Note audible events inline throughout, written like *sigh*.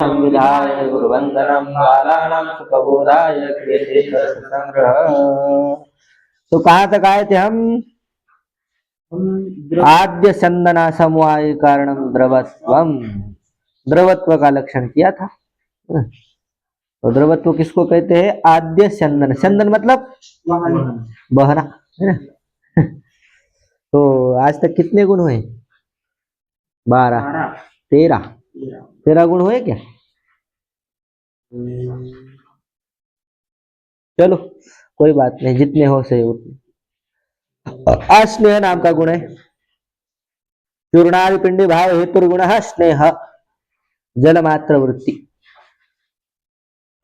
संविधाय गुरुवंदनम बालानां सुखबोधाय क्रियते संग्रह। तो कहा तक आए थे हम आद्य संदना समवाय कारणम द्रवत्वम द्रवत्व। का लक्षण किया था तो द्रवत्व किसको कहते हैं? आद्य चंदन चंदन मतलब? बहना, है ना? तो आज तक कितने गुण हुए? बारह, तेरह। तेरह गुण हुए क्या? चलो कोई बात नहीं जितने हो सही उतने अस्नेह नाम का गुण है। चूर्णादि पिंडी भाव हेतु गुण स्नेह। जलमात्र वृत्ति।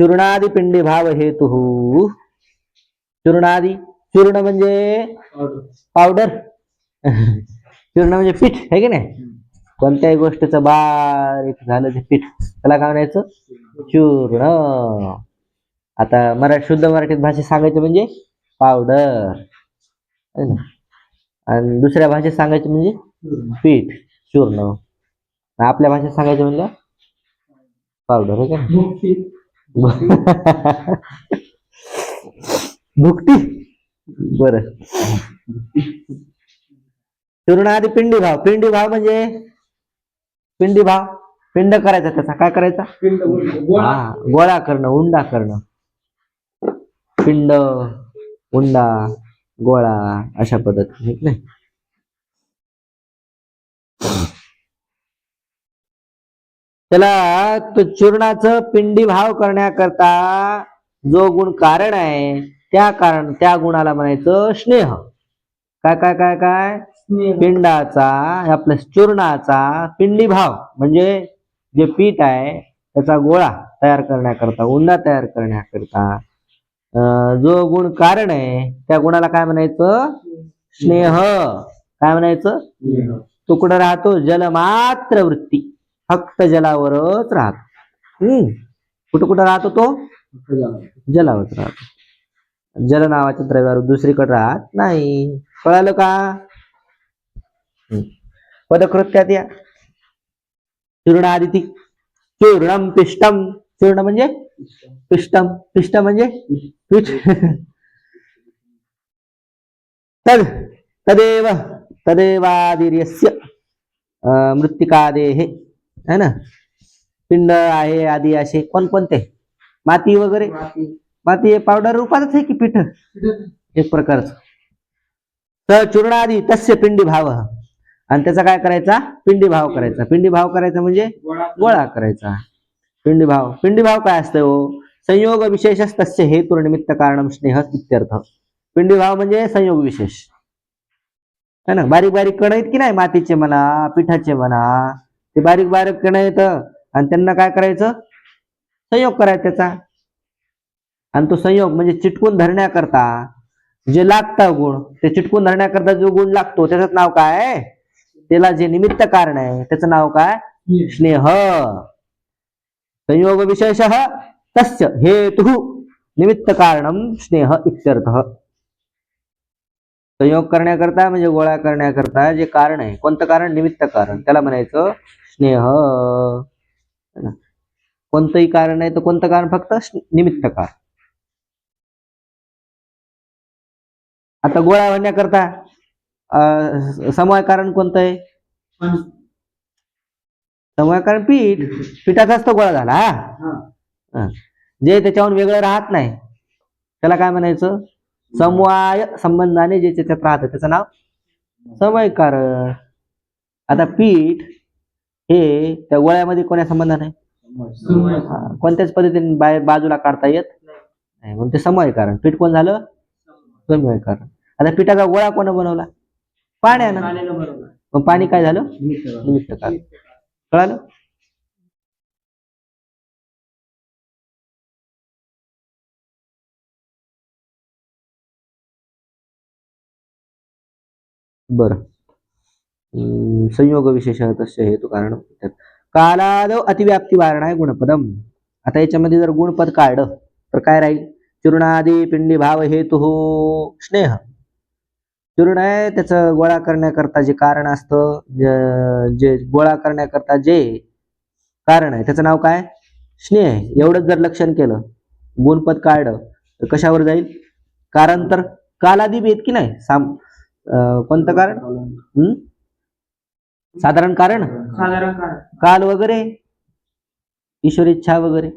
चूर्णादि पिंडी भाव हेतु। चूर्णादि चूर्ण म्हणजे पावडर *laughs* चूर्ण म्हणजे पीठ है की नाही? कोणत्याही गोष्टीचं बारीक झालं ते पीठ. त्याला काय म्हणायचं? चूर्ण. आता मराठी शुद्ध मराठीत भाषेत सांगायचं म्हणजे पावडर. आणि दुसऱ्या भाषेत सांगायचं म्हणजे पीठ चूर्ण. आपल्या भाषेत सांगायचं म्हणजे पावडर आहे का भुकटी. बर. चूर्ण आधी पिंडी भाव. पिंडी भाव म्हणजे पिंडी भाव पिंड करायचा त्याचा. काय करायचा? हा गोळा करणं उंडा करणं. पिंड उंडा गोळा अशा पद्धतीने नाही त्याला तो चूर्णाचं पिंडी भाव करण्याकरता जो गुण कारण आहे त्या कारण त्या गुणाला म्हणायचं स्नेह. काय काय काय काय? पिंडाचा आपल्या चूर्णाचा पिंडी भाव म्हणजे जे पीठ आहे त्याचा गोळा तयार करण्याकरता उंडा तयार करण्याकरता जो गुण कारण आहे त्या गुणाला काय म्हणायचं? स्नेह. काय म्हणायचं? तो कुठं राहतो जलमात्र वृत्ती. फक्त जलावरच राहतो. हम्म. कुठं कुठं राहतो तो? जलावरच राहतो. जल नावाच्या द्रव्यावर दुसरीकडे राहत नाही. कळालं का. पदकृत्यात या. चूर्णादिती. चूर्णम पिष्टम चूर्ण म्हणजे? पिष्टम पिष्ट म्हणजे? पीठ तद तदेव तदेवादिर्यस्य मृत्तिकादेह. है ना? पिंड आहे आदी असे कोणकोणते? माती वगैरे? माती. हे पावडर रूपातच आहे की पीठ? एक प्रकारचं. तर चूर्णादी तस्य पिंडी भाव आणि त्याचा काय करायचा? पिंडी भाव करायचा. पिंडी भाव करायचा म्हणजे गोळा करायचा. पिंडी भाव. पिंडी भाव काय असतं हो? संयोग विशेष तस्य हेतु निमित्त कारण स्नेह इत्यर्थ. पिंडी भाव म्हणजे संयोग विशेष. है ना? बारीक बारीक कण आहेत की नाही? मातीचे म्हणा पिठाचे म्हणा. ते बारीक बारीक कण आहेत आणि त्यांना काय करायचं? संयोग करायचा त्याचा. आणि तो संयोग म्हणजे चिटकून धरण्याकरता जे लागतं गुण ते चिटकून धरण्याकरता जो गुण लागतो त्याचं नाव काय? त्याला जे निमित्त कारण आहे त्याचं नाव काय? स्नेह. संयोग विशेष तस्य हेतु निमित्त कारणम स्नेह इत्यर्थ. संयोग करण्याकरता म्हणजे गोळा करण्याकरता जे कारण आहे कोणतं कारण? निमित्त कारण. त्याला म्हणायचं स्नेह? कोणतंही कारण नाही तर कोणतं कारण? फक्त निमित्त कारण. आता गोळा होण्याकरता समवाय कारण कोणतं आहे? समवाय कारण पीठ. पिठाचाच तो गोळा झाला हा? जे त्याच्याहून वेगळं राहत नाही त्याला काय म्हणायचं? समवाय संबंधाने जे त्याच्यात राहतं त्याचं नाव समवाय कारण आता पीठ हे त्या गोळ्यामध्ये कोण्या संबंधाने? कोणत्याच पद्धतीने बाहेर बाजूला काढता येत नाही. म्हणून ते समवाय कारण पीठ कोण झालं? समवाय. कारण आता पिठाचा गोळा कोण बनवला? पाण्यानं. मग पाणी काय झालं? निमित्त कळालं? बर. संयोग विशेष तस्य हेतू कारण कालादव अतिव्याप्ती वारण आहे गुणपदम. आता याच्यामध्ये जर गुणपद काढलं तर काय राहील? चूर्णादी पिंडी भाव हेतु स्नेह. चूर्ण आहे त्याचं गोळा करण्याकरता जे कारण असतं ज- गोळा करण्याकरता जे कारण आहे त्याचं नाव काय? स्नेह एवढंच जर लक्षण केलं गुणपद काढलं तर कशावर जाईल? कारण तर कालादी येत की नाही? साम कोणतं कारण? हं? साधारण कारण? साधारण कारण. काल वगैरे? ईश्वर इच्छा वगैरे?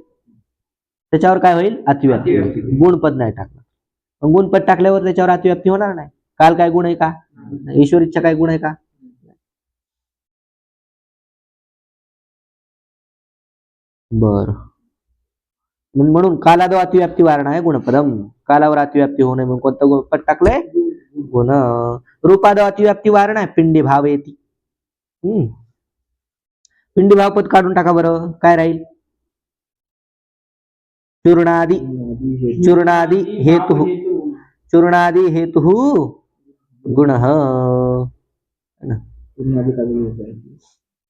त्याच्यावर काय होईल? अतिव्याप्ती. गुणपद नाही टाकलं. गुणपद टाकल्यावर त्याच्यावर अतिव्याप्ती होणार नाही. काल काय गुण आहे का? ईश्वर इच्छा काय गुण आहे का? बर. म्हणून कालादो अतिव्याप्ती वारणा आहे गुणपदम. कालावर अतिव्याप्ती होऊ नये म्हणून कोणतं पद टाकलंय? गुण. रूपादो अतिव्याप्ती वारणा आहे पिंडी भाव येते. हम्म. पिंडी भाव पद काढून टाका बरं. काय राहील? चूर्णादी. चूर्णादी हेतु. चूर्णादी हेतु गुण।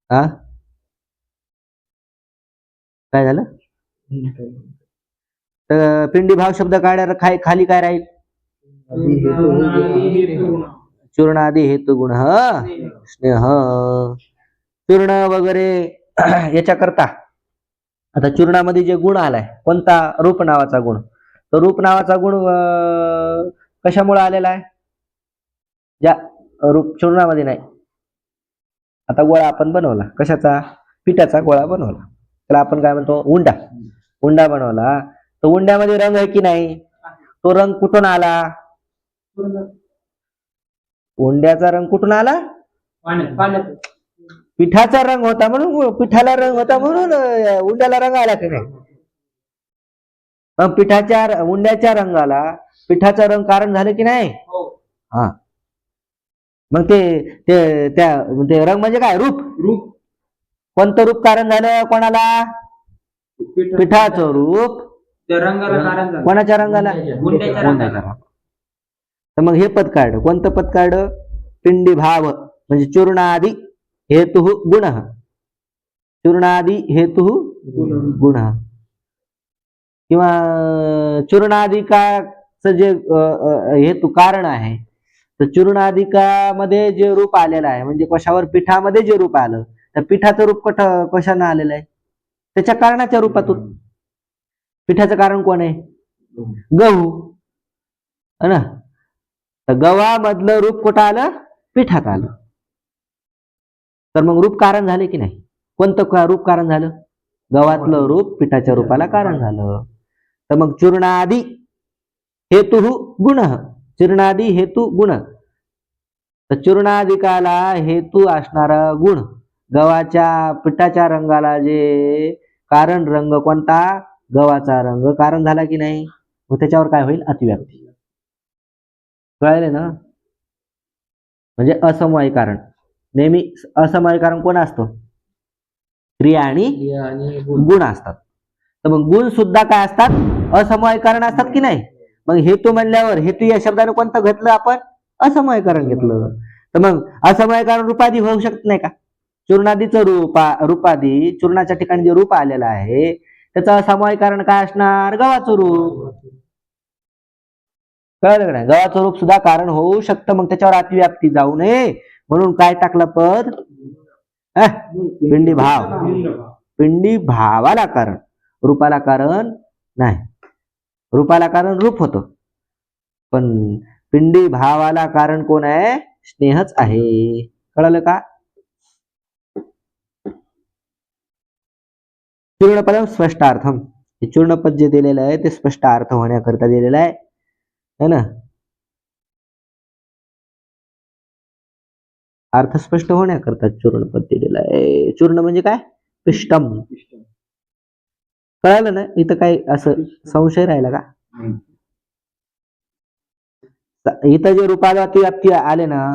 हा काय झालं? तर पिंडी भाव शब्द काढ्या खाय खाली काय राहील? चूर्णादी हेतू गुण स्नेह। चूर्ण वगैरे *clears throat* याच्याकरता. आता चूर्णामध्ये जे गुण आलाय कोणता? रूप नावाचा गुण. तर रूप नावाचा गुण कशामुळे आलेला आहे? ज्या रूप चूर्णामध्ये नाही. आता गोळा आपण बनवला. कशाचा? पिठाचा गोळा बनवला. त्याला आपण काय म्हणतो? उंडा. उंडा बनवला. तर उंड्यामध्ये रंग आहे की नाही? तो रंग कुठून आला? उंड्याचा रंग कुठून आला? पिठाचा रंग होता म्हणून पिठाला रंग होता म्हणून उंड्याला रंग आला की नाही? मग पिठाच्या उंड्याच्या रंगाला पिठाचा रंग कारण झालं की नाही? हो. हा. मग ते ते त्या ते रंग म्हणजे काय? रूप? रूप. कोणतं रूप कारण झालं कोणाला? पिठ- पिठाचं रूप. त्या रंगाला कारण झालं. कोणाच्या रंगाला? गुंड्याच्या उंड्याच्या रंगाला. तर मग हे पद काढ. कोणतं पद काढ? पिंडी भाव. म्हणजे चूर्णादी हेतु गुण. चूर्णादी हेतु गुण. किंवा चूर्णाधिकाचं जे अ, अ, हेतू कारण आहे तर चूर्णाधिकामध्ये जे रूप आलेलं आहे म्हणजे कशावर? पिठामध्ये जे रूप आलं. तर पिठाचं रूप कठ कशानं आलेलं आहे? त्याच्या कारणाच्या रूपातून. पिठाचं कारण कोण आहे? गहू. है ना? तर गव्हामधलं रूप कुठं आलं? पिठात आलं. तर मग रूप कारण झाले की नाही? कोणतं का- रूप कारण झालं? गव्हातलं रूप पिठाच्या रूपाला कारण. झालं. तर मग चूर्णादी हेतु गुण. चूर्णादी हेतू गुण. तर चूर्णाधिकाला हेतू असणारा गुण. गव्हाच्या पिठाच्या रंगाला जे कारण रंग कोणता? गव्हाचा रंग. कारण झाला की नाही? मग त्याच्यावर काय होईल? अतिव्याप्ती. कळले ना? म्हणजे असमवाय कारण. नेहमी असमवाय कारण कोण असतो? क्रिया आणि गुण. असतात. तर मग गुण सुद्धा काय असतात? असमवायकरण असतात की नाही? मग हेतू म्हणल्यावर हेतू या शब्दाने कोणतं घेतलं आपण? असमवायकरण घेतलं. तर मग असमवायकरण रूपादी होऊ शकत नाही का? चूर्णादीचं रूप रूपादी चूर्णाच्या ठिकाणी जे रूप आलेलं आहे त्याचं असमवायकरण काय असणार? गव्हाचं रूप. कळलं का नाही? गव्हाचं रूप सुद्धा कारण होऊ शकतं. मग त्याच्यावर अतिव्याप्ती जाऊ नये. म्हणून काय टाकलं पद? पिंडी भाव. पिंडी भावाला कारण. रूपाला कारण नाही. रूपाला कारण रूप होतं. पण पिंडी भावाला कारण कोण आहे? स्नेहच आहे. कळलं का? चूर्णपदम स्पष्टार्थम हे चूर्णपद जे दिलेलं आहे ते स्पष्ट अर्थ होण्याकरिता दिलेलं आहे. है ना? अर्थ स्पष्ट होण्याकरता चूर्णपद दिलेलं आहे. चूर्ण म्हणजे काय? पिष्टम. कळालं ना? इथं काय असं संशय राहिला का? इथं जे रूपाला अतिव्याप्ती आले ना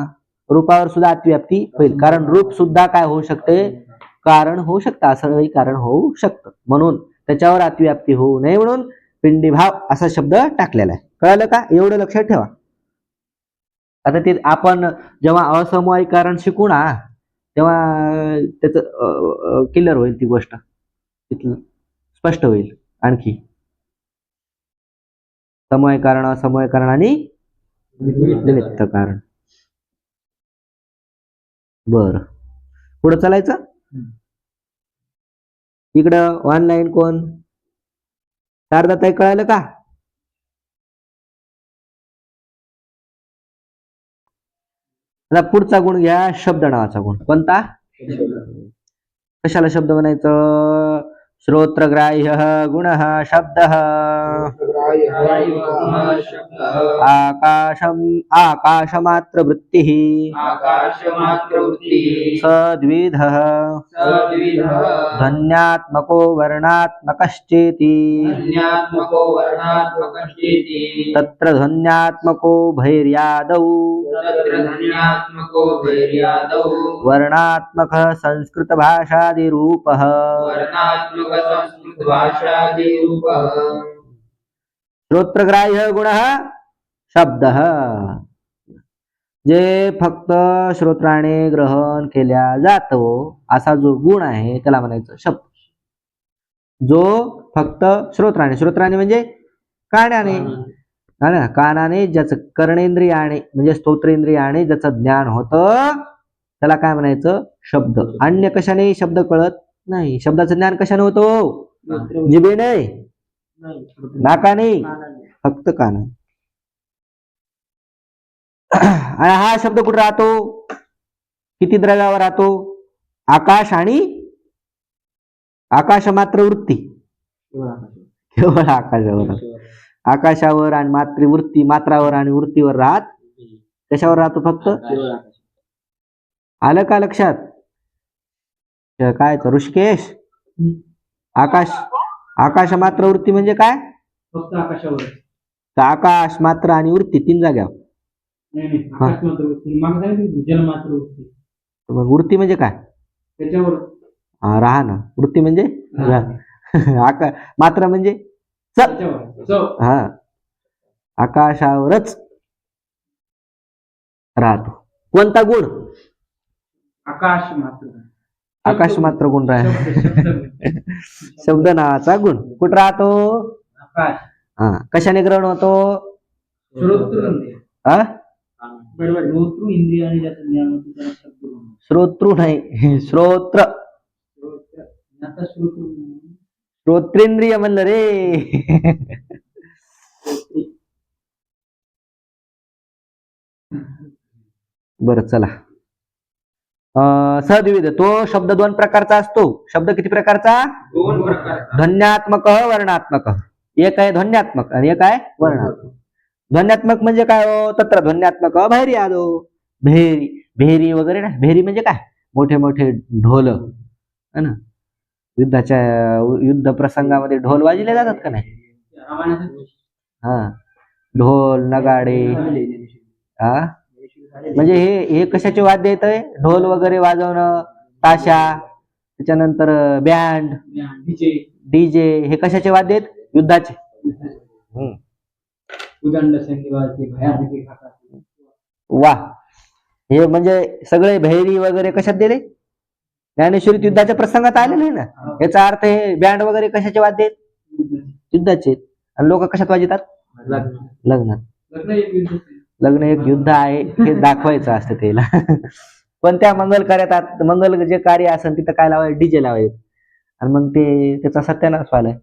रूपावर सुद्धा अतिव्याप्ती होईल. कारण रूप सुद्धा काय होऊ शकते? कारण होऊ शकतं. असंही कारण होऊ शकतं. म्हणून त्याच्यावर अतिव्याप्ती होऊ नये म्हणून पिंडीभाव असा शब्द टाकलेला आहे. कळालं का? एवढं लक्षात ठेवा. आता ते आपण जेव्हा असमवायीकरण शिकू ना तेव्हा त्याच क्लिअर होईल ती गोष्ट. तिथलं स्पष्ट होईल आणखी. समय कारण असमय कारण आणि निमित्त कारण. बर. पुढे चालायचं? इकडं ऑनलाईन कोण? शारदाताई कळालं का? आता पुढचा गुण घ्या शब्द नावाचा गुण. कोणता? कशाला शब्द म्हणायचं? श्रोत्रग्राह्यः गुणः शब्दः। आकाशम आकाशमात्र वृत्ती आकाशमात्रवृत्ती सद्विध ध्वन्यात्मको वर्णात्मकश्चेति तत्र ध्वन्यात्मको भैर्यादौ वर्णात्मक संस्कृत भाषादिरूपः वर्णात्मक संस्कृत भाषादिरूपः श्रोत्रग्राह्य गुण शब्द। जे फक्त श्रोत्राने ग्रहण केल्या जातो असा जो गुण आहे त्याला म्हणायचं शब्द. जो फक्त श्रोत्राने श्रोत्राने म्हणजे कानाने ना कानाने ज्याचं कर्णेंद्रियाने म्हणजे स्तोत्रेंद्रियाने ज्याचं ज्ञान होतं त्याला काय म्हणायचं? शब्द. अन्य कशाने शब्द कळत नाही. शब्दाचं ज्ञान कशाने होतो? जिभेने नाकाने? फक्त काना आणि हा शब्द कुठे राहतो? किती द्रव्यावर राहतो? आकाश आणि आकाश मात्र वृत्ती. केवळ आकाशावर आकाशावर आणि मात्र वृत्ती मात्रावर आणि वृत्तीवर राहत कशावर राहतो फक्त? आलं का लक्षात? काय तर ऋषिकेश? आकाश आकाश मात्र वृत्ती म्हणजे काय? फक्त आकाशावर. तर आकाश मात्र आणि वृत्ती तीन जाग्यावर. नाही नाही आकाश मात्र वृत्ती. माग सांगितलं जल मात्र वृत्ती. तर मग वृत्ती म्हणजे काय? त्याच्यावर. हा, राहा ना. वृत्ती म्हणजे. *laughs* आका मात्र म्हणजे त्याच्यावर. हा. आकाशावरच राहतो. कोणता गुण? आकाश मात्र. आकाश मात्र गुण राह शब्द *laughs* नावाचा गुण. कुठं राहतो? हा. कशाने ग्रहण होतो? श्रोत्र नाही. *laughs* श्रोत्र श्रोत्रेंद्रिय म्हणलं रे. बरं चला. सद्विध तो शब्द दोन प्रकारचा असतो. शब्द किती प्रकारचा? दोन ध्वन्यात्मक वर्णात्मक. एक आहे ध्वन्यात्मक आणि एक आहे वर्णात्मक. ध्वन्यात्मक म्हणजे काय हो? तत्र ध्वन्यात्मक बाहेर आलो भेरी. भेरी वगैरे ना भेरी म्हणजे काय? मोठे मोठे ढोल. है ना? युद्धाच्या युद्ध प्रसंगामध्ये ढोल वाजले जातात का नाही? हा. ढोल नगाडे. हा? म्हणजे हे हे कशाचे वाद्य येत आहे ढोल वगैरे वाजवणं ताशा त्याच्यानंतर बँड डीजे. हे कशाचे वाद्य आहेत? युद्धाचे. वा. हे म्हणजे सगळे भैरी वगैरे कशात दिले? ज्ञानेश्वरीत युद्धाच्या प्रसंगात आलेले ना? याचा अर्थ हे बँड वगैरे कशाचे वाद्य आहेत? युद्धाचे. आणि लोक कशात वाजतात? लग्न. लग्नात. लग्न एक युद्ध आहे हे दाखवायचं असतं त्याला. पण त्या मंगल कार्यात मंगल जे कार्य असेल तिथं काय लावायचं? डीजे लावायचे. आणि मग ते त्याचा सत्यानाश व्हायलाय.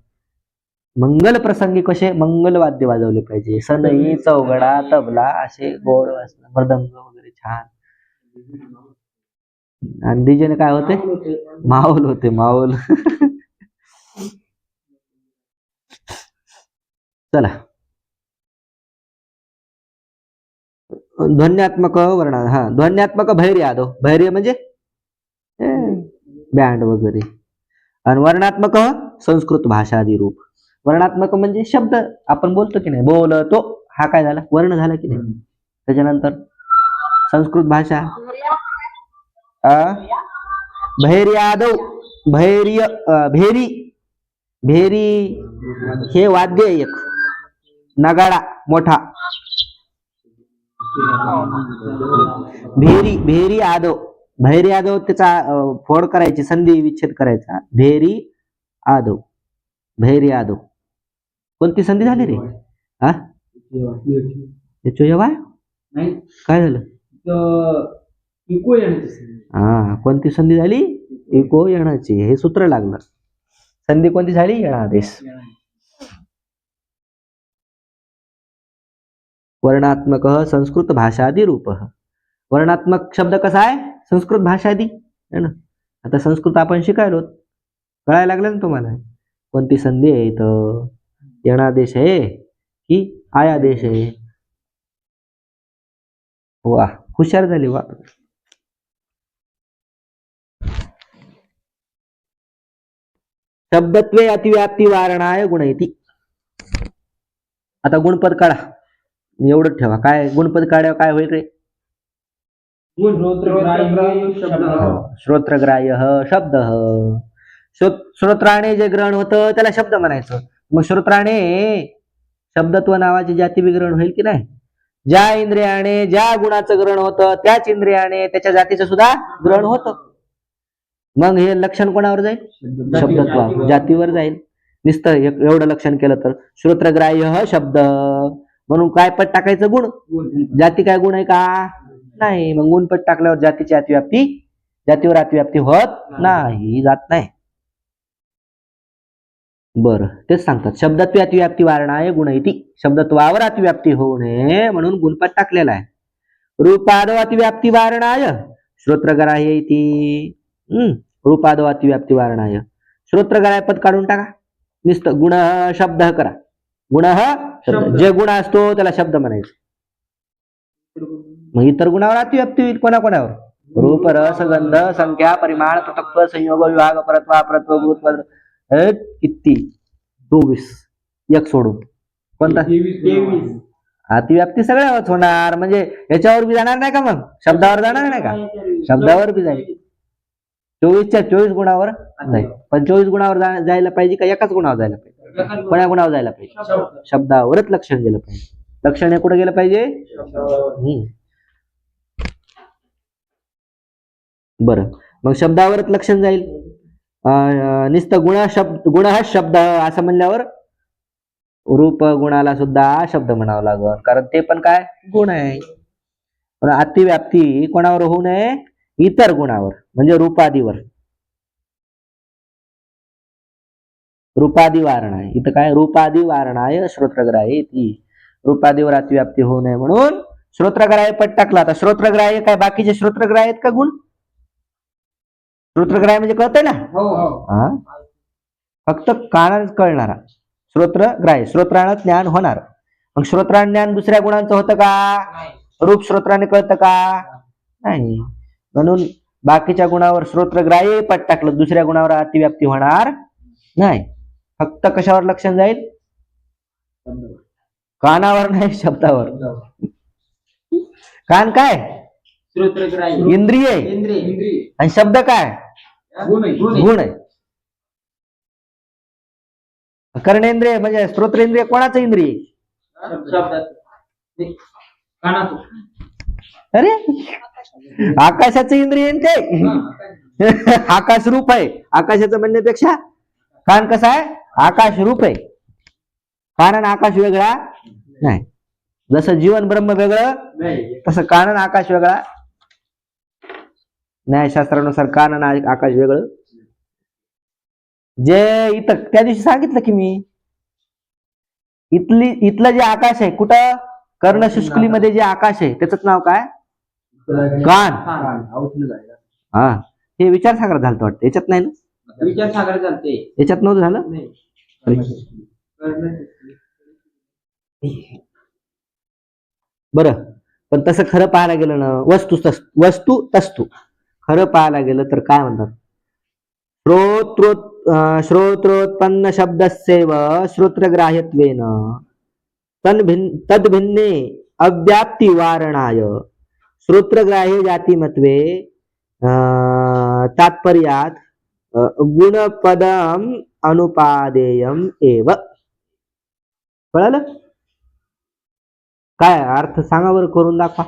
मंगल प्रसंगी कसे मंगल वाद्य वाजवले पाहिजे. सनई चौघडा तबला असे गोड वाजणं, मृदंग वगैरे छान. आणि डीजेने काय होते? माहोल होते माहोल. *laughs* चला. ध्वन्यात्मक वर्ण हा ध्वन्यात्मक भैर्य आदो भैर्य म्हणजे? बँड वगैरे आणि वर्णात्मक संस्कृत भाषादी रूप वर्णात्मक म्हणजे शब्द आपण बोलतो की नाही? बोलतो. हा काय झाला? वर्ण झाला की नाही? त्याच्यानंतर संस्कृत भाषा. अ, भैर्यादव. भैर्य भेरी. भेरी हे वाद्य एक. नगाडा मोठा. भेरी भेरी आदव भैरी आदव त्याचा फोड करायची संधी विच्छेद करायचा. भेरी आदव भैरी आदव कोणती संधी झाली रे? हा? नाही. काय झालं? इको. हा कोणती संधी झाली? इको येण्याची. हे सूत्र लागलं. संधी कोणती झाली? यणादेश. वर्णात्मक संस्कृत भाषादी रूप। वर्णात्मक शब्द कसा आहे? संस्कृत भाषादी है ना? आता संस्कृत आपण शिकायलो कळायला लागलं ना तुम्हाला? कोणती संधी आहे इथं? येणादेश आहे की आयादेश आहे? वा हुशार झाली वा. शब्दत्वे अतिव्याप्ती वारणाय गुणयती आता गुणपद काढा. एवढं ठेवा. काय गुणपद काढ्यावर काय होईल रे? श्रोत्रग्राह्य शब्द. श्रोत्राने जे ग्रहण होतं त्याला शब्द म्हणायचं. मग श्रोत्राने शब्दत्व नावाचे जाती विग्रहण होईल की नाही? ज्या इंद्रियाने ज्या गुणाचं ग्रहण होतं त्याच इंद्रियाने त्याच्या जातीचं सुद्धा ग्रहण होतं. मग हे लक्षण कोणावर जाईल? शब्दत्व जातीवर जाईल. नुसतं एवढं लक्षण केलं तर. श्रोत्रग्राह्य शब्द. म्हणून काय पट टाकायचं? गुण. जाती काय गुण आहे का? नाही. मग गुण पट टाकल्यावर जातीची अतिव्याप्ती जातीवर अतिव्याप्ती होत नाही. जात नाही. बर तेच सांगतात. शब्दत्व अतिव्याप्ती वारणाय गुण इति. शब्दत्वावर अतिव्याप्ती होऊ नये म्हणून गुणपट टाकलेला आहे. रूपादो अतिव्याप्ती वारणाय श्रोत्रग्राह्य इति. हम्म रूपादो अतिव्याप्ती वारणाय. श्रोत्रग्राह्य पद काढून टाका. नुसतं गुण शब्द करा. गुण शब्द. जे गुण असतो त्याला शब्द म्हणायचं. मग इतर गुणावर अतिव्याप्ती होईल कोणा कोणावर रूप रस गंध संख्या परिमाण पृथक्त्व संयोग विभाग परत्व अपरत्व हे किती? चोवीस. एक सोडून. कोणता? अतिव्याप्ती सगळ्यावरच होणार. म्हणजे याच्यावर बी जाणार नाही का मग? शब्दावर जाणार नाही का? शब्दावर बी जाईल. चोवीसच्या चोवीस गुणावर जाईल पण चोवीस गुणावर जा- जायला पाहिजे का एकाच गुणावर जायला पाहिजे? कोण्या गुणावर जायला पाहिजे? शब्दावरच लक्षण गेलं पाहिजे. लक्षण हे कुठे गेलं पाहिजे. बरं. मग शब्दावरच लक्षण जाईल. अं, नुसतं गुण शब्द गुण हा शब्द असं म्हणल्यावर रूप गुणाला सुद्धा शब्द म्हणावं लागल. कारण ते पण काय? गुण आहे. पण अतिव्याप्ती कोणावर होऊ नये? इतर गुणावर. म्हणजे रूपादीवर. रूपादी वारणाय इथं काय? रूपादी वारणाय श्रोत्रग्राह्य ती रूपादीवर अतिव्याप्ती होऊ नये म्हणून श्रोत्रग्राह्य पट टाकला. आता श्रोत्रग्राह्य काय? बाकीचे श्रोत्रग्राह्य आहेत का गुण? श्रोत्रग्राह्य म्हणजे कळतंय ना? हा फक्त कानाच कळणारा. श्रोत्रग्राह्य. श्रोत्रानं ज्ञान होणार. मग श्रोत्रान ज्ञान दुसऱ्या गुणांचं होतं का? रूप श्रोत्राने कळतं का? नाही. म्हणून बाकीच्या गुणावर श्रोत्रग्राह्य पट टाकलं. दुसऱ्या गुणावर अतिव्याप्ती होणार नाही. फक्त कशावर लक्षण जाईल? कानावर नाही शब्दावर. कान काय? इंद्रिय. आणि शब्द काय? गुण आहे. कर्णेंद्रिय म्हणजे श्रोत्रेंद्रिय कोणाचं इंद्रिय? अरे आकाशाचं इंद्रिय काय ते? आकाश रूप आहे. आकाशाचं म्हणण्यापेक्षा कान कसा आहे? आकाश रूप आहे. कान आणि आकाश वेगळा नाही. जसं जीवन ब्रह्म वेगळं तसं कान आणि आकाश वेगळा. न्यायशास्त्रानुसार कान आणि आकाश वेगळं. जे इथं त्या दिवशी सांगितलं की मी. इथली इथलं जे आकाश आहे कुठं? कर्णशुष्कलीमध्ये जे आकाश आहे त्याच नाव काय? कान. हा हे. विचार सागर झालं वाटतं. याच्यात नाही ना? विचार सागर चालते याच्यात नव्हतं झालं? *laughs* बर. पण तसं खरं पाहायला गेलं ना वस्तू तस वस्तू तस्तू. खरं पाहायला गेलं तर काय म्हणतात? श्रोत्रोत् श्रोत्रोत्पन्न श्रोत्रोत्पन्न शब्दस्यैव श्रोत्रग्राह्यत्वेन तन्भिन् तद्भिन्ने अव्याप्ती वारणाय श्रोत्रग्राह्य जातिमत्वे अं, तात्पर्यात अं, गुणपदम अनुपादेयम एव. कळालं? काय अर्थ सांगा बरं करून दाखवा.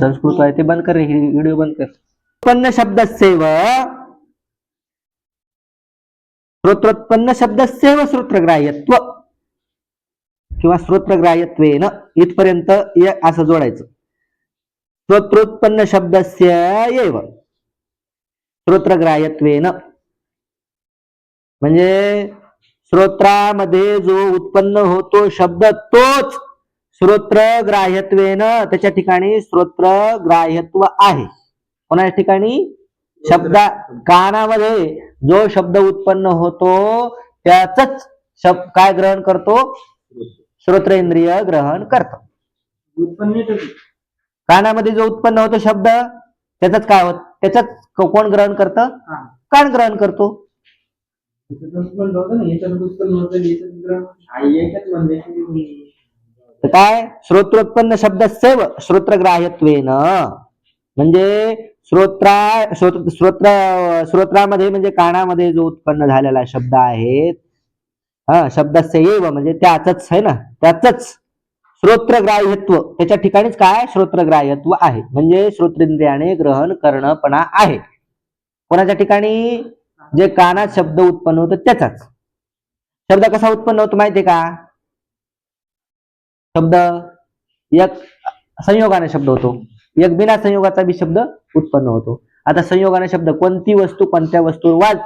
संस्कृत आहे ते बंद कर व्हिडिओ बंद कर. उत्पन्न शब्दस्यैव श्रोत्रोत्पन्न शब्दस्यैव श्रोत्रग्राह्यत्व किंवा श्रोत्रग्राह्यत्वेन इथपर्यंत य- असं जोडायचं. श्रोत्रोत्पन्न शब्दस्य एव. श्रोत्रग्राह्यत्वेन म्हणजे श्रोत्रामध्ये जो उत्पन्न होतो शब्द तोच श्रोत्र ग्राह्यत्वेन त्याच्या ठिकाणी श्रोत्र ग्राह्यत्व आहे. कोणाच्या ठिकाणी? शब्द कानामध्ये जो शब्द उत्पन्न होतो त्याच शब्द काय ग्रहण करतो? श्रोत्र इंद्रिय ग्रहण करतो. उत्पन्न. कानामध्ये जो उत्पन्न होतो शब्द त्याच काय होत? त्याच कोण ग्रहण करतं? हा. कान ग्रहण करतो. तर काय? श्रोत्रोत्पन्न शब्द सेव श्रोत्रग्राह्यत्वेन. म्हणजे श्रोत्रा श्रोत्र श्रोत्र श्रोत्रामध्ये म्हणजे कानामध्ये जो उत्पन्न झालेला शब्द आहे हा शब्द सेव म्हणजे त्याच आहे ना? त्याच श्रोत्रग्राह्यत्व त्याच्या ठिकाणीच काय? श्रोत्रग्राह्यत्व आहे. म्हणजे श्रोत्रेंद्रियाने ग्रहण करणपणा आहे. कोणाच्या ठिकाणी? जे कानात शब्द उत्पन्न होतो त्याचाच. शब्द कसा उत्पन्न होतो माहितीये का? शब्द एक संयोगाने शब्द होतो. एक बिना संयोगाचा बी शब्द उत्पन्न होतो. आता संयोगाने शब्द कोणती वस्तू कोणत्या वस्तू वाज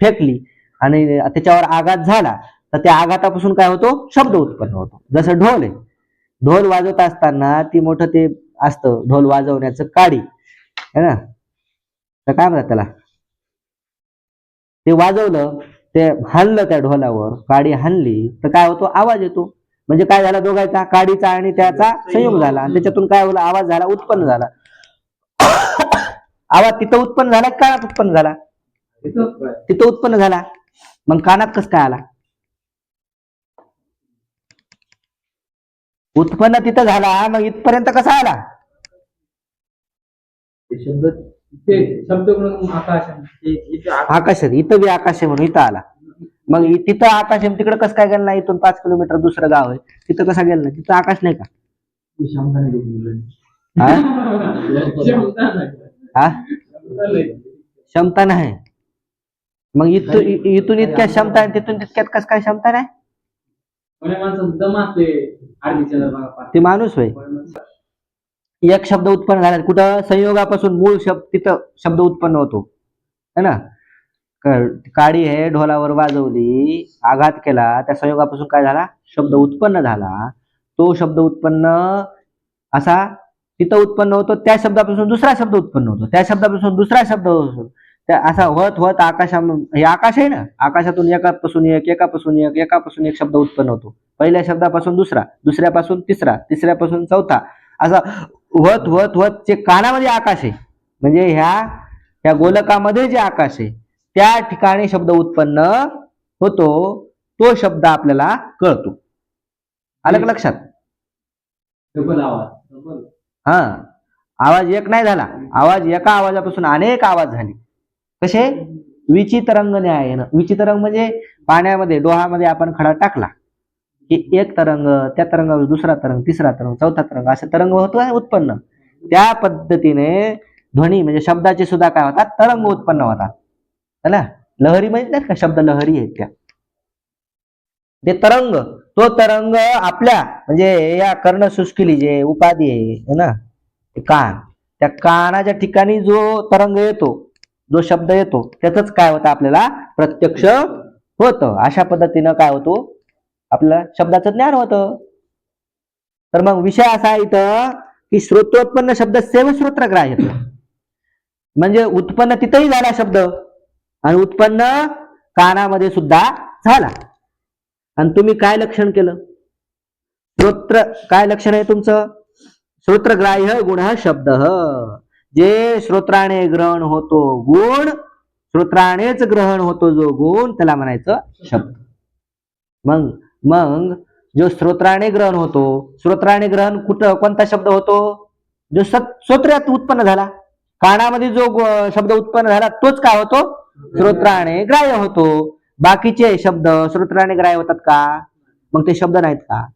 फेकली आणि त्याच्यावर आघात झाला तर त्या आघातापासून काय होतो? शब्द उत्पन्न होतो. जसं ढोल आहे. ढोल वाजवत असताना ती मोठं ते असतं ढोल वाजवण्याचं काडी. है ना? तर काय म्हणतात त्याला? ते वाजवलं ते हाणलं त्या ढोलावर काडी हाणली तर काय होतो? आवाज येतो. म्हणजे काय झाला? दोघांचा काडीचा आणि त्याचा संयोग झाला. आणि त्याच्यातून काय होलं आवाज झाला उत्पन्न झाला. *coughs* आवाज तिथं उत्पन्न झाला की कानात उत्पन्न झाला? तिथं उत्पन्न झाला. मग कानात कस काय आला? उत्पन्न तिथं झाला मग इथपर्यंत कसा आला? ते शब्द ते शब्द म्हणून आकाश आहे. ते इथे आकाश आकाश आहे. इथं बी आकाश आहे म्हणून इथं आला मग इ- तिथं आकाश आहे तिकडे कसं काय गेलं नाही इथून पाच किलोमीटर दुसरं गाव आहे तिथं कसा गेलं नाही तिथं आकाश नाही का ती क्षमता नाही. हा? हा. क्षमता मग इथून इ- इथून इतक्या क्षमता आहे तिथून तितक्यात कसं काय क्षमता नाही कोण्या माणसाचं दम असते अर्धीच्या दमाला पार. ते माणूस होय एक शब्द उत्पन्न झाला. कुठं? संयोगापासून मूळ शब्द तिथं शब्द उत्पन्न होतो. है ना? काडी हे ढोलावर वाजवली आघात केला त्या संयोगापासून काय झाला? शब्द उत्पन्न झाला. तो शब्द उत्पन्न असा तिथं उत्पन्न होतो त्या शब्दापासून दुसरा शब्द उत्पन्न होतो. त्या शब्दापासून दुसरा शब्द होतो. त्या असा होत होत आकाशा हे आकाश आहे ना? आकाशातून एकापासून एक एकापासून एक एकापासून एक शब्द उत्पन्न होतो. पहिल्या शब्दापासून दुसरा दुसऱ्यापासून तिसरा तिसऱ्यापासून चौथा. असा वत वत वत जे कानामध्ये आकाश आहे. म्हणजे ह्या ह्या गोलकामध्ये जे आकाश आहे त्या ठिकाणी शब्द उत्पन्न होतो. तो शब्द आपल्याला कळतो. आलं का लक्षात? डबल आवाज. हा. आवाज एक नाही झाला. आवाज एका आवाजापासून अनेक आवाज झाले. कसे? विचितरंग न्याय विचितरंग म्हणजे पाण्यामध्ये डोहामध्ये आपण खडा टाकला. की एक तरंग त्या तरंगावर दुसरा तरंग तिसरा तरंग चौथा तरंग असं तरंग होतो आहे उत्पन्न. त्या पद्धतीने ध्वनी म्हणजे शब्दाचे सुद्धा काय होतात? तरंग उत्पन्न होतात. है ना लहरी माहीत नाही का? शब्द लहरी आहेत त्या. ते तरंग तो तरंग आपल्या म्हणजे या कर्णसुष्किली जे उपाधी आहे है ना? ते कान. त्या कानाच्या ठिकाणी जो तरंग येतो जो शब्द येतो त्याच काय होतं आपल्याला? प्रत्यक्ष होतं. अशा पद्धतीनं काय होतो? आपल्याला शब्दाचं ज्ञान होतं. तर मग विषय असा इथं की श्रोत्रोत्पन्न शब्द सेव श्रोत्रग्राह्य म्हणजे उत्पन्न तिथंही झाला शब्द. आणि उत्पन्न कानामध्ये सुद्धा झाला. आणि तुम्ही काय लक्षण केलं? श्रोत्र काय लक्षण आहे तुमचं? श्रोत्रग्राह्य गुण शब्द. जे श्रोत्राने ग्रहण होतो गुण श्रोत्रानेच ग्रहण होतो जो गुण त्याला म्हणायचं शब्द. मग मग जो श्रोत्राने ग्रहण होतो श्रोत्राने ग्रहण कुठं कोणता शब्द होतो? जो सत उत्पन्न झाला. कानामध्ये जो शब्द उत्पन्न झाला तोच काय होतो? श्रोत्राने ग्राह्य होतो. बाकीचे शब्द श्रोत्राने ग्राह्य होतात का? मग ते शब्द नाहीत का?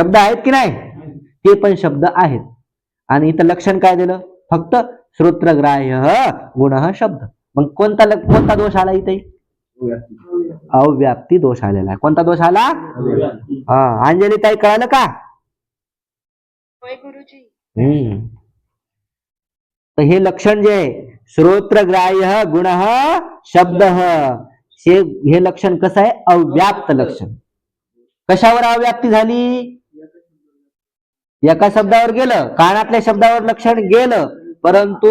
शब्द आहेत की नाही? ते पण शब्द आहेत. आणि इथं लक्षण काय दिलं? फक्त श्रोत्रग्राह्य गुण शब्द. मग कोणता ल- कोणता दोष आला इथे? अव्याप्ती दोष आलेला आहे. कोणता दोष आला? हा अंजली ताई कळालं का? हम्म. तर हे लक्षण जे आहे श्रोत्रग्राह्य गुण शब्द. हे हे लक्षण कसं आहे? अव्याप्त लक्षण. कशावर अव्याप्ती झाली? एका शब्दावर गेलं. कानातल्या शब्दावर लक्षण गेलं. परंतु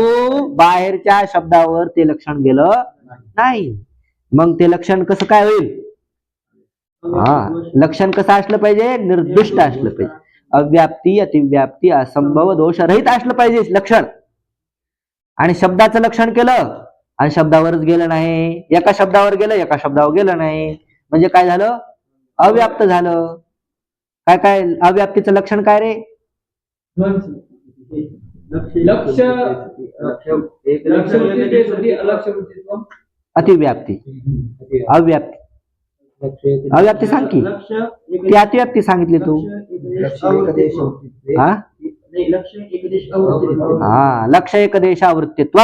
बाहेरच्या शब्दावर ते लक्षण गेलं नाही. मग ते लक्षण कसं काय होईल हा लक्षण कसं असलं पाहिजे निर्दिष्ट असलं पाहिजे अव्याप्ती अतिव्याप्ती असंभव दोषरहित असलं पाहिजे लक्षण आणि शब्दाचं लक्षण केलं आणि शब्दावरच गेलं नाही एका शब्दावर गेलं एका शब्दावर गेलं नाही म्हणजे काय झालं अव्याप्त झालं काय काय अव्याप्तीचं लक्षण काय रे लक्ष अतिव्याप्ती. अव्याप्ती. अव्याप्ती सांग की. ती अतिव्याप्ती सांगितली तू. हा? हा लक्ष एक देशावृत्तीत्व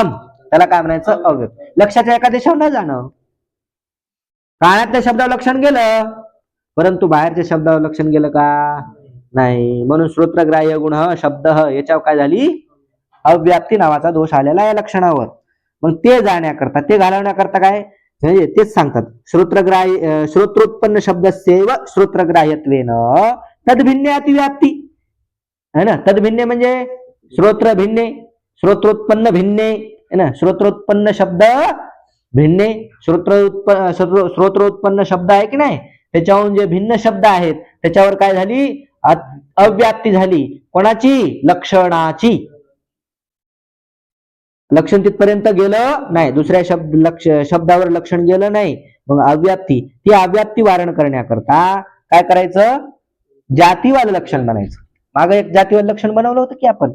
त्याला काय म्हणायचं? अव्यक्त लक्षाच्या एका देशावर न जाणं. कानातल्या शब्दावर लक्षण गेलं. परंतु बाहेरच्या शब्दावर लक्षण गेलं का? नाही. म्हणून श्रोत्रग्राह्य गुण शब्द याच्यावर काय झाली? अव्याप्ती नावाचा दोष आलेला या लक्षणावर. मग ते जाण्याकरता ते घालवण्याकरता काय? म्हणजे तेच सांगतात. श्रोत्रग्राह्य श्रोत्रोत्पन्न श्रोत्रोत्पन्न शब्दस्यैव श्रोत्रग्राह्यत्वेन तद्भिन्ने अतिव्याप्ती है ना? तद्भिन्ने म्हणजे श्रोत्र भिन्ने श्रोत्रोत्पन्न भिन्ने है ना? श्रोत्रोत्पन्न शब्द भिन्ने. श्रोत्र श्रोत्रोत्पन्न शब्द आहे की नाही? त्याच्याहून जे भिन्न शब्द आहेत त्याच्यावर काय झाली? अ- अव्याप्ती झाली. कोणाची? लक्षणाची. लक्षण तिथपर्यंत गेलं नाही. दुसऱ्या शब्द लक्ष शब्दावर लक्षण गेलं नाही. मग अव्याप्ती ती अव्याप्ती वारण करण्याकरता काय करायचं? जातीवाद लक्षण बनायचं. माग एक जातीवाद लक्षण बनवलं होतं की आपण?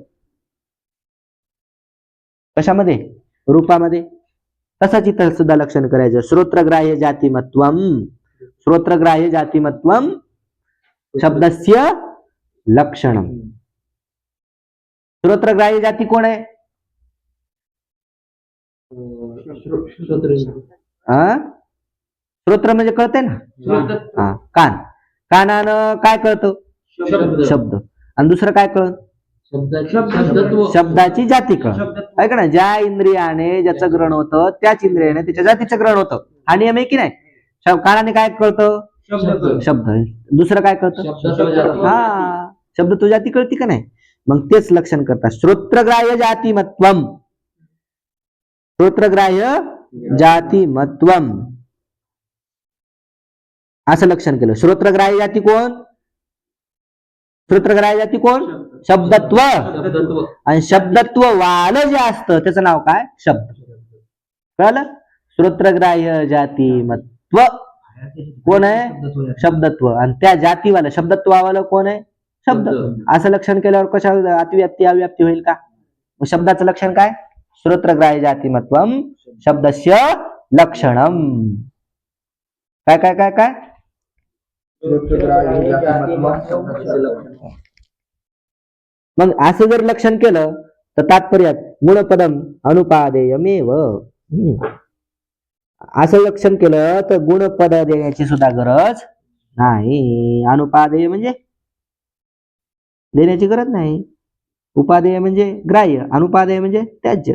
कशामध्ये? रूपामध्ये. तसंच इथं सुद्धा लक्षण करायचं. श्रोत्रग्राह्य जातीमत्वम. श्रोत्रग्राह्य जातीमत्वम शब्दस्य लक्षण श्रोत्रग्राह्य जाती कोण आहे? हा? श्रोत्र म्हणजे कळते ना? हा कान. कानानं काय कळतं? शब्द. आणि दुसरं काय शब्दत्व. शब्दाची जाती कळत ऐक ना ज्या इंद्रियाने ज्याचं ग्रहण होतं त्याच इंद्रियाने त्याच्या जातीचं ग्रहण होतं. हा नियम आहे की नाही? कानाने काय कळतं? शब्द दुसरं काय कळतं? हा. शब्द तो जाती कळती का नाही? मग तेच लक्षण करतात. श्रोत्रग्राह्य जातीमत्वम. श्रोत्रग्राह्य जातीमत्वम. असं लक्षण केलं. श्रोत्रग्राह्य जाती कोण? श्रोत्रग्राह्य जाती कोण? शब्दत्व. आणि शब्दत्व वालं जे असतं त्याचं नाव काय? शब्द. कळलं? श्रोत्रग्राह्य जातीमत्व. कोण आहे? शब्दत्व. आणि त्या जातीवालं शब्दत्वावालं कोण आहे? शब्द. असं लक्षण केल्यावर कशा अतिव्याप्ती अव्याप्ती होईल का? शब्दाचं लक्षण काय? श्रोत्रग्राह्य जातीमत्वम शब्दस्य लक्षणम। काय काय काय काय? मग असं जर लक्षण केलं तर तात्पर्यात गुणपदम अनुपादेयमेव। हम्म. असं लक्षण केलं तर गुणपद देण्याची सुद्धा गरज नाही. अनुपादेय म्हणजे? देण्याची गरज नाही. उपादेय म्हणजे ग्राह्य अनुपादेय म्हणजे त्याज्य.